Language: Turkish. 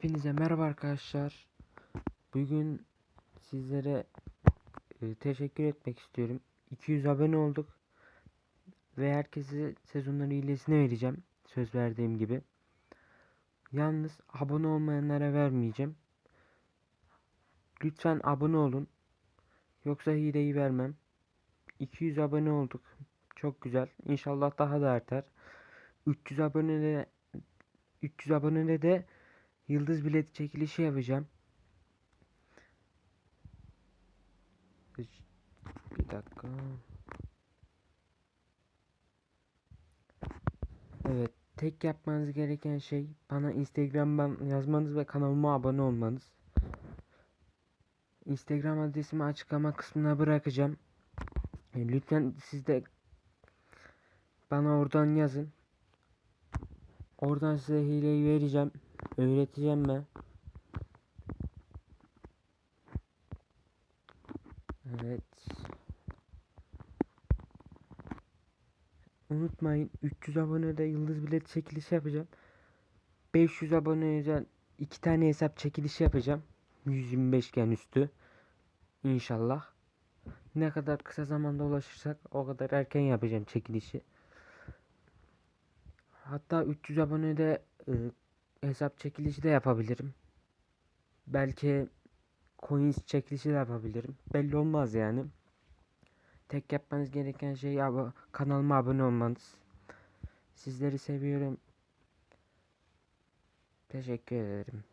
Hepinize merhaba arkadaşlar. Bugün sizlere e, teşekkür etmek istiyorum. 200 abone olduk. Ve herkese sezonların iyilesine vereceğim. Söz verdiğim gibi. Yalnız abone olmayanlara vermeyeceğim. Lütfen abone olun. Yoksa hileyi vermem. 200 abone olduk. Çok güzel. İnşallah daha da artar. 300 abonede 300 abonede de Yıldız bilet çekilişi yapacağım. Bir dakika. Evet, tek yapmanız gereken şey bana Instagram'dan yazmanız ve kanalıma abone olmanız. Instagram adresimi açıklama kısmına bırakacağım. E, lütfen siz de bana oradan yazın. Oradan size hileyi vereceğim. Öğreteceğim ben. Evet. Unutmayın 300 abonede yıldız bilet çekilişi yapacağım. 500 abone 2 tane hesap çekilişi yapacağım. 125 iken üstü. İnşallah. Ne kadar kısa zamanda ulaşırsak o kadar erken yapacağım çekilişi. Hatta 300 abonede e, hesap çekilişi de yapabilirim. Belki coins çekilişi de yapabilirim. Belli olmaz yani. Tek yapmanız gereken şey abi kanalıma abone olmanız. Sizleri seviyorum. Teşekkür ederim.